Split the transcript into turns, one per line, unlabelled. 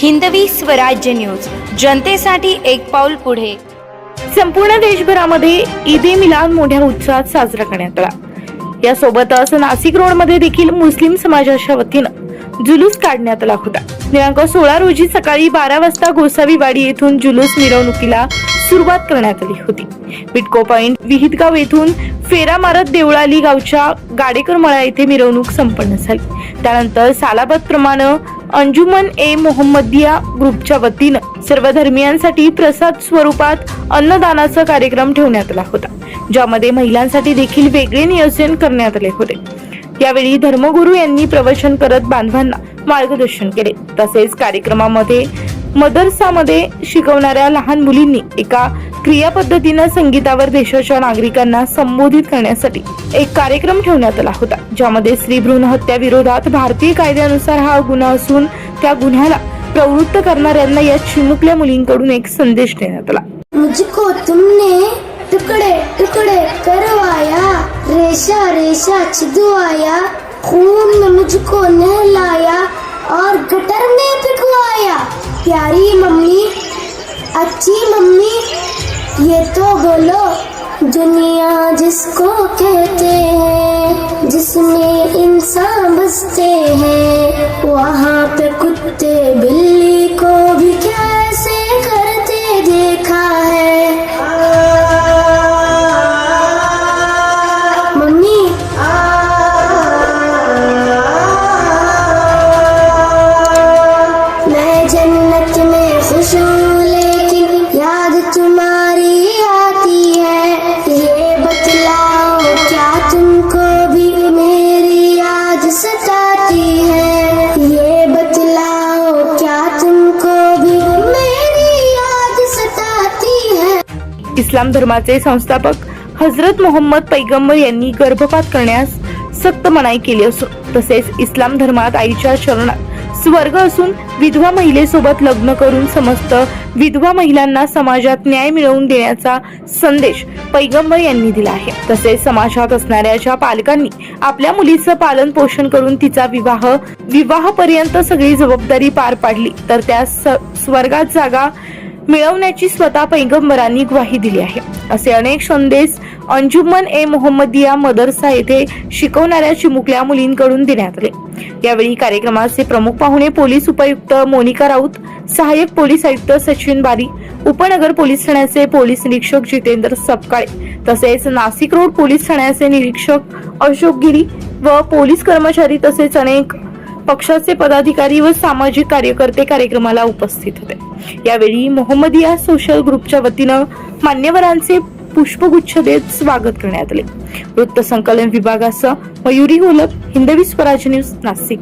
Hindavi Swarajya news. जनतेसाठी एक पाऊल पुढे.
संपूर्ण देशभरामध्ये ईद ए मिलाद मोठ्या उत्साहात साजरा करण्यात आला. यासोबतच नाशिक रोडमध्ये देखील मुस्लिम समाजाच्या वतीनं जुलूस काढण्यात आला होता. दिनांक सोळा रोजी सकाळी बारा वाजता गोसावीवाडी येथून जुलूस मिरवणुकीला सुरुवात करण्यात आली होती. बिटको पॉइंट विहितगाव येथून फेरा मारत देवळाली गावच्या गाडेकर मळा येथे मिरवणूक संपन्न झाली. त्यानंतर सालाबाद प्रमाणे अंजुमन ए. मोहम्मदिया ग्रुपच्या वतीनं सर्व धर्मियांसाठी प्रसाद स्वरूपात अन्नदानाचा कार्यक्रम ठेवण्यात आला होता ज्यामध्ये महिलांसाठी देखील वेगळे नियोजन करण्यात आले होते. यावेळी धर्मगुरू यांनी प्रवचन करत बांधवांना मार्गदर्शन केले. तसेच कार्यक्रमामध्ये मदरसामध्ये शिकवणाऱ्या लहान मुलींनी एका क्रियापद्धतीनं संगीतावर देशाच्या नागरिकांना संबोधित करण्यासाठी एक कार्यक्रम ठेवण्यात आला होता ज्यामध्ये स्त्री भ्रूण हत्या विरोधात भारतीय कायद्यानुसार हा गुन्हा असून त्या गुन्ह्याला प्रवृत्त करणाऱ्यांना या चिमुकल्या मुलींकडून एक संदेश देण्यात आला.
मुझको तुमने करवाया रेशा रेशा छिदवाया खून मुझको नहलाया प्यारी मम्मी अच्छी मम्मी ये तो बोलो दुनिया जिसको कहते हैं जिसमें जन्नत में खुश हूँ लेकिन याद तुम्हारी आती है। ये बतलाओ क्या तुमको भी मेरी याद सताती है? ये बतलाओ क्या तुमको भी मेरी याद सताती है?
इस्लाम धर्माचे संस्थापक हजरत मोहम्मद पैगंबर यांनी गर्भपात करण्यास सक्त मनाई केली असून तसेच इस्लाम धर्मात आईच्या चरणात स्वर्ग असून विधवा महिलेसोबत लग्न करून समस्त विधवा महिलांना समाजात न्याय मिळवून देण्याचा संदेश पैगंबर यांनी दिला आहे. तसेच समाजात असणाऱ्या ज्या पालकांनी आपल्या मुलीचं पालन पोषण करून तिचा विवाह विवाहापर्यंत सगळी जबाबदारी पार पाडली. तर त्या स- स्वर्गात जागा मिळवण्याची स्वतः पैगंबरांनी ग्वाही दिली आहे. असे अनेक संदेश अंजुमन ए. मोहम्मदिया मदरसा येथे शिकवणाऱ्या चिमुकल्या मुलींकडून देण्यात आले. यावेळी कार्यक्रमाचे प्रमुख पाहुणे पोलीस उपायुक्त मोनिका राऊत सहाय्यक पोलीस आयुक्त सचिन बारी उपनगर पोलीस ठाण्याचे पोलीस निरीक्षक जितेंद्र सपकाळे तसेच नाशिक रोड पोलीस ठाण्याचे निरीक्षक अशोक गिरी व पोलीस कर्मचारी तसेच अनेक पक्षाचे पदाधिकारी व सामाजिक कार्यकर्ते कार्यक्रमाला उपस्थित होते. यावेळी मोहम्मदिया सोशल ग्रुपच्या वतीनं मान्यवरांचे पुष्पगुच्छ देत स्वागत करण्यात आले. वृत्त संकलन विभागासह मयुरी होलक हिंदवी स्वराज न्यूज नाशिक.